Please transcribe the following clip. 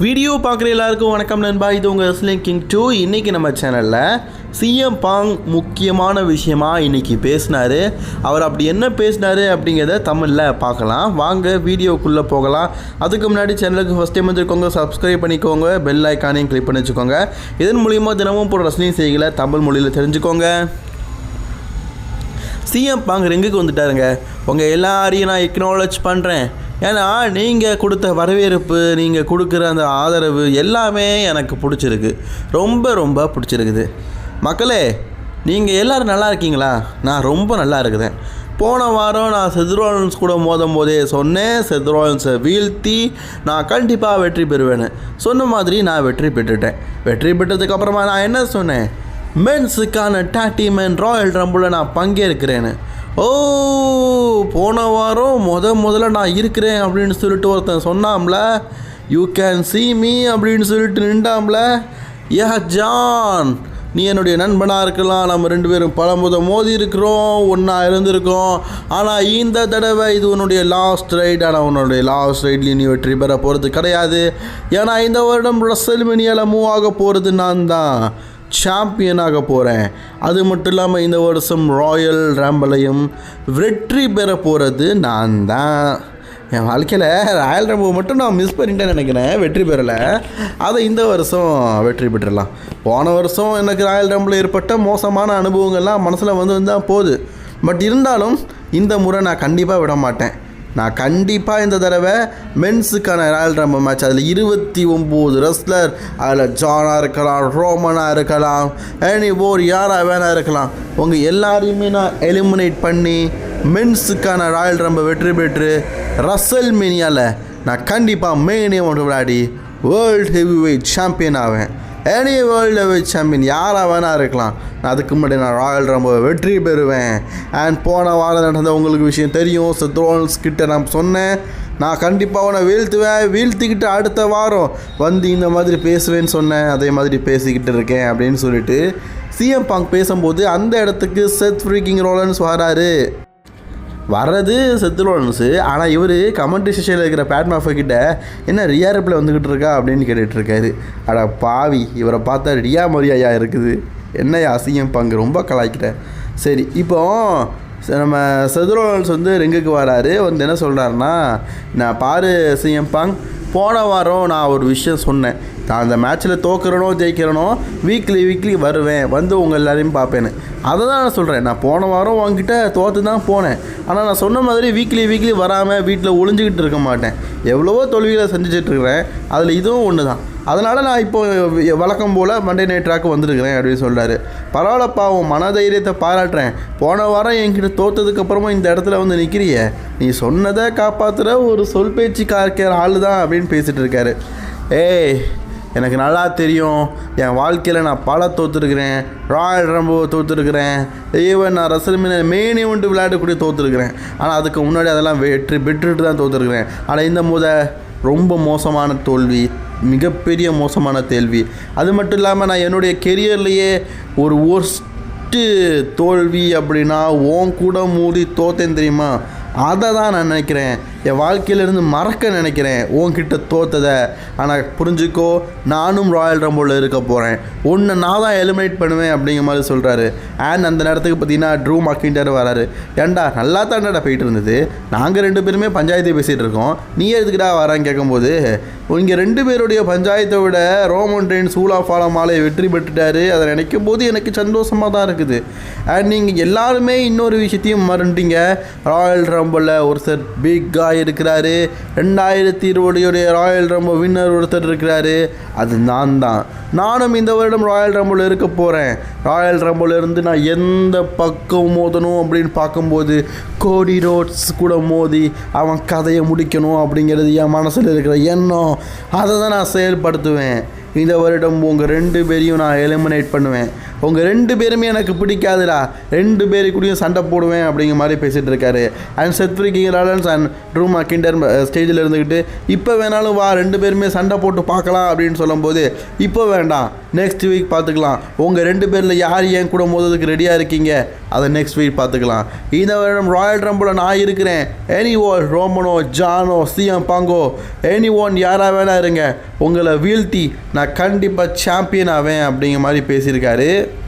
Video பார்க்குற எல்லாருக்கும் வணக்கம் நண்பா. இது உங்கள் ரெஸ்லிங் கிங் டூ இன்றைக்கி நம்ம சேனலில் சிஎம் பாங் முக்கியமான விஷயமா இன்றைக்கி பேசினார். அவர் அப்படி என்ன பேசினார் அப்படிங்கிறத தமிழில் பார்க்கலாம். வாங்க வீடியோக்குள்ளே போகலாம். அதுக்கு முன்னாடி சேனலுக்கு ஃபஸ்ட் டைம் வந்துருக்கோங்க சப்ஸ்கிரைப் பண்ணிக்கோங்க. பெல் ஐக்கானையும் கிளிக் பண்ணி வச்சுக்கோங்க. இதன் மூலிமா தினமும் போகிற ரசனையும் செய்களை தமிழ் மொழியில் தெரிஞ்சுக்கோங்க. சிஎம் பாங் ரிங்குக்கு வந்துட்டாருங்க. உங்கள் எல்லாரையும் நான் எக்னாலஜ் பண்ணுறேன் ஏன்னா நீங்கள் கொடுத்த வரவேற்பு நீங்கள் கொடுக்குற அந்த ஆதரவு எல்லாமே எனக்கு பிடிச்சிருக்கு. ரொம்ப ரொம்ப பிடிச்சிருக்குது. மக்களே நீங்கள் எல்லோரும் நல்லா இருக்கீங்களா? நான் ரொம்ப நல்லா இருக்குதேன் போன வாரம் நான் செத்ரோலன்ஸ் கூட மோதும் போதே சொன்னேன். செத்ரோலன்ஸை வீழ்த்தி நான் கண்டிப்பாக வெற்றி பெறுவேன்னு. சொன்ன மாதிரி நான் வெற்றி பெற்றுட்டேன். வெற்றி பெற்றதுக்கப்புறமா நான் என்ன சொன்னேன்? மென்ஸுக்கான டாட்டி மேன் ராயல் ரம்பில் நான் பங்கேற்கிறேன்னு ஓ போன வாரம் முத முதல்ல நான் இருக்கிறேன் அப்படின்னு சொல்லிட்டு ஒருத்தன் சொன்னாம்ல யூ கேன் சீ மீ அப்படின்னு சொல்லிட்டு நின்றாம்ல யா ஜான் நீ என்னுடைய நண்பனாக இருக்கலாம். நம்ம ரெண்டு பேரும் பல முத மோதி இருக்கிறோம் ஒன்றா இருந்திருக்கோம். ஆனால் இந்த தடவை இது உன்னுடைய லாஸ்ட் ரைட் ஆனால் உன்னுடைய லாஸ்ட் ரைட்லேயும் நீ வெற்றி பெற போகிறது கிடையாது. ஏன்னா இந்த வருடம் ரசல்மெனியால் மூவ் ஆக போகிறது நான் தான். சாம்பியனாக போகிறேன் அது மட்டும் இல்லாமல் இந்த வருஷம் ராயல் ரேம்பலையும் வெற்றி பெற போகிறது நான் தான் என் வாழ்க்கையில் ராயல் ரம்பு மட்டும் நான் மிஸ் பண்ணிட்டேன்னு நினைக்கிறேன். வெற்றி பெறலை. அதை இந்த வருஷம் வெற்றி பெற்றுடலாம். போன வருஷம் எனக்கு ராயல் ரம்பில் ஏற்பட்ட மோசமான அனுபவங்கள்லாம் மனசில் வந்து தான் போகுது பட் இருந்தாலும் இந்த முறை நான் கண்டிப்பாக விட மாட்டேன். நான் கண்டிப்பாக இந்த தடவை மென்ஸுக்கான ராயல் ரம்பல் மேட்ச் அதில் இருபத்தி ஒம்பது ரெஸ்லர் அதில் ஜானாக இருக்கலாம் ரோமனாக இருக்கலாம் எனி ஓர் யாராக வேணா இருக்கலாம். உங்கள் எல்லாரையுமே நான் எலிமினேட் பண்ணி மென்ஸுக்கான ராயல் ரம்ப வெற்றி பெற்று ரசல் மினியாவில் நான் கண்டிப்பாக மேனியம் ஒன்று விளையாடி வேர்ல்டு ஹெவி வெயிட் சாம்பியன் ஆவேன். எனி வேர்ல்டு வெச் சாம்பியன் யாராக வேணா இருக்கலாம். நான் அதுக்கு முன்னாடி நான் ராயல் ரொம்ப வெற்றி பெறுவேன். அண்ட் போன வாரம் நடந்த உங்களுக்கு விஷயம் தெரியும். சத்ரோன்ஸ் கிட்ட நான் சொன்னேன். நான் கண்டிப்பாக உன்னை வீழ்த்துவேன். வீழ்த்திக்கிட்டு அடுத்த வாரம் வந்து இந்த மாதிரி பேசுவேன்னு சொன்னேன். அதே மாதிரி பேசிக்கிட்டு இருக்கேன் அப்படின்னு சொல்லிட்டு. சிஎம் பாங் பேசும்போது அந்த இடத்துக்கு செத் ஃப்ரீக்கிங் ரோலன்ஸ் வராரு. வர்றது செத்துலோன்ஸு ஆனால் இவர் கமெண்ட் செஷனில் இருக்கிற பேட் மாஃபா கிட்ட என்ன ரியா ரிப்ளை வந்துக்கிட்டு இருக்கா? அப்படின்னு கேட்டுட்டு இருக்காரு. அட பாவி இவரை பார்த்தா ரியா மரியாயா இருக்குது. என்னையா அசிங்கம் பங்கு ரொம்ப கலாய்க்கிற. சரி இப்போ நம்ம செதுரோல்ஸ் வந்து ரிங்குக்கு வராரு. வந்து என்ன சொல்கிறாருன்னா நான் பாரு சிஎம் பாங் போன வாரம் நான் ஒரு விஷயம் சொன்னேன். நான் அந்த மேட்ச்சில் தோக்குறனோ ஜெயிக்கிறனோ வீக்லி வீக்லி வருவேன். வந்து உங்கள் எல்லாரையும் பார்ப்பேன்னு. அதை தான் நான் சொல்கிறேன் நான் போன வாரம் உங்ககிட்ட தோற்று தான் போனேன். ஆனால் நான் சொன்ன மாதிரி வீக்லி வீக்லி வராமல் வீட்டில் ஒளிஞ்சிக்கிட்டு இருக்க மாட்டேன். எவ்வளவோ தொழிலை செஞ்சுட்ருக்கிறேன் அதில் இதுவும் ஒன்று தான் அதனால் நான் இப்போ வழக்கம் போல் மண்டே நைட் ட்ராக் வந்திருக்கிறேன் அப்படின்னு சொல்கிறாரு பரவாயில்லப்பா உன் மனதைரியத்தை பாராட்டுறேன். போன வாரம் என்கிட்ட தோத்ததுக்கப்புறமா இந்த இடத்துல வந்து நிற்கிறிய நீ சொன்னதை காப்பாற்றுற ஒரு சொல் பேச்சு காக்கிற ஆள் தான் அப்படின்னு பேசிகிட்டு இருக்காரு. ஏய் எனக்கு நல்லா தெரியும். என் வாழ்க்கையில் நான் பல தோற்றுருக்கிறேன் ராயல் ரம்போ தோற்றுருக்கிறேன் ஈவன் நான் ரசல்மீன மெயின் ஈவெண்ட் விளையாடக்கூடிய தோற்றுருக்கிறேன் ஆனால் அதுக்கு முன்னாடி அதெல்லாம் வெற்றி பெற்றுட்டு தான் தோற்றுருக்கிறேன் ஆனால் இந்த முத ரொம்ப மோசமான தோல்வி. மிகப்பெரிய மோசமான தோல்வி அது மட்டும் இல்லாமல் நான் என்னுடைய கெரியர்லேயே ஒரு ஒர்ஸ்ட்டு தோல்வி அப்படின்னா ஓன் கூட மூடி தோத்தேன் தெரியுமா? அதை தான் நான் நினைக்கிறேன். என் வாழ்க்கையிலேருந்து மறக்க நினைக்கிறேன். உன்கிட்ட தோத்ததை. ஆனால் புரிஞ்சுக்கோ நானும் ராயல் ரம்போவில் இருக்க போகிறேன் ஒன்று நான் தான் எலிமினேட் பண்ணுவேன் அப்படிங்கிற மாதிரி சொல்கிறாரு அண்ட் அந்த நேரத்துக்கு பார்த்தீங்கன்னா ட்ரூ மக்கின்டர் வராரு. ஏன்டா நல்லா தாண்டா போயிட்டு இருந்தது. நாங்கள் ரெண்டு பேருமே பஞ்சாயத்து பேசிகிட்டு இருக்கோம். நீ எதுக்குடா வரான்னு கேட்கும்போது இங்கே ரெண்டு பேருடைய பஞ்சாயத்தை விட ரோமன் ரெயின் சூலா ஃபாலோ மாலை வெற்றி பெற்றுட்டாரு. அதை நினைக்கும் போது எனக்கு சந்தோஷமாக தான் இருக்குது. அண்ட் நீங்கள் எல்லாருமே இன்னொரு விஷயத்தையும் மறந்துட்டீங்க. ராயல் ரம்பில் ஒருத்தர் பிக்காக இருக்கிறாரு ரெண்டாயிரத்தி இருபதுடைய ராயல் ரம்போ வின்னர் ஒருத்தர் இருக்கிறாரு. அது நான் தான். நானும் இந்த வருடம் ராயல் ரம்பில் இருக்க போகிறேன் ராயல் ரம்பில் நான் எந்த பக்கம் மோதணும் அப்படின்னு பார்க்கும்போது கோடி ரோட்ஸ் கூட மோதி அவன் கதையை முடிக்கணும் அப்படிங்கிறது என் மனசில் இருக்கிற எண்ணம். அதை தான் நான் செயல்படுத்துவேன். இந்த வருடம் உங்கள் ரெண்டு பேரையும் நான் எலிமினேட் பண்ணுவேன். உங்கள் ரெண்டு பேருமே எனக்கு பிடிக்காதுடா. ரெண்டு பேரு கூடயும் சண்டை போடுவேன் அப்படிங்கிற மாதிரி பேசிகிட்டு இருக்காரு. And Seth freaking Rollins and Drew McIntyre ஸ்டேஜில் இருந்துக்கிட்டு இப்போ வேணாலும் வா ரெண்டு பேருமே சண்டை போட்டு பார்க்கலாம் அப்படின்னு சொல்லும்போது இப்போ வேண்டாம். நெக்ஸ்ட் வீக் பார்த்துக்கலாம். உங்கள் ரெண்டு பேரில் யார் என் கூட மோதுறதுக்கு ரெடியாக இருக்கீங்க? அதை நெக்ஸ்ட் வீக் பார்த்துக்கலாம். இந்த வருடம் ராயல் ரம்பில் நான் இருக்கிறேன். எனி ஓல் ரோமனோ ஜானோ சிஎம் பாங்கோ எனி ஒன் யாராக வேணா இருங்க. உங்களை வீழ்த்தி நான் கண்டிப்பாக சாம்பியன் ஆவேன் அப்படிங்கிற மாதிரி பேசியிருக்காரு.